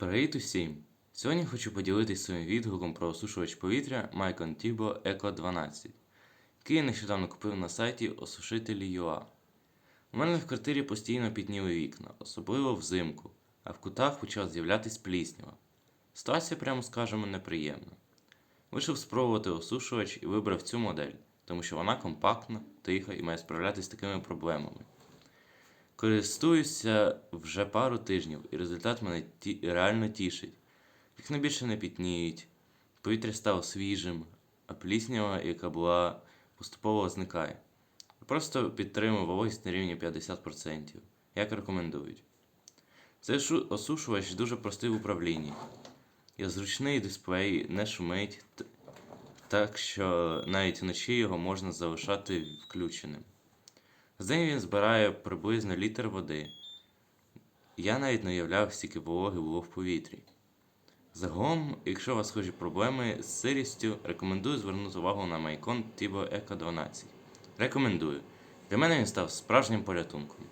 Привіт усім! Сьогодні хочу поділитися своїм відгуком про осушувач повітря Mycon Tibo Eco 12, який нещодавно купив на сайті осушителі.ua. У мене в квартирі постійно пітніли вікна, особливо взимку, а в кутах почала з'являтись пліснява. Ситуація, прямо скажемо, неприємна. Вийшов спробувати осушувач і вибрав цю модель, тому що вона компактна, тиха і має справлятися з такими проблемами. Користуюся вже пару тижнів, і результат мене ті... реально тішить. Вікна більше не пітніють, повітря стало свіжим, а пліснява, яка була, поступово зникає. Просто підтримую вологість на рівні 50%, як рекомендують. Цей шу- осушувач дуже простий в управлінні. Є зручний дисплей, не шумить, так що навіть вночі його можна залишати включеним. З день він збирає приблизно літр води. Я навіть не уявляв, скільки вологи було в повітрі. Загалом, якщо у вас схожі проблеми з сирістю, рекомендую звернути увагу на Майкон Tibo Eco 12. Рекомендую. Для мене він став справжнім порятунком.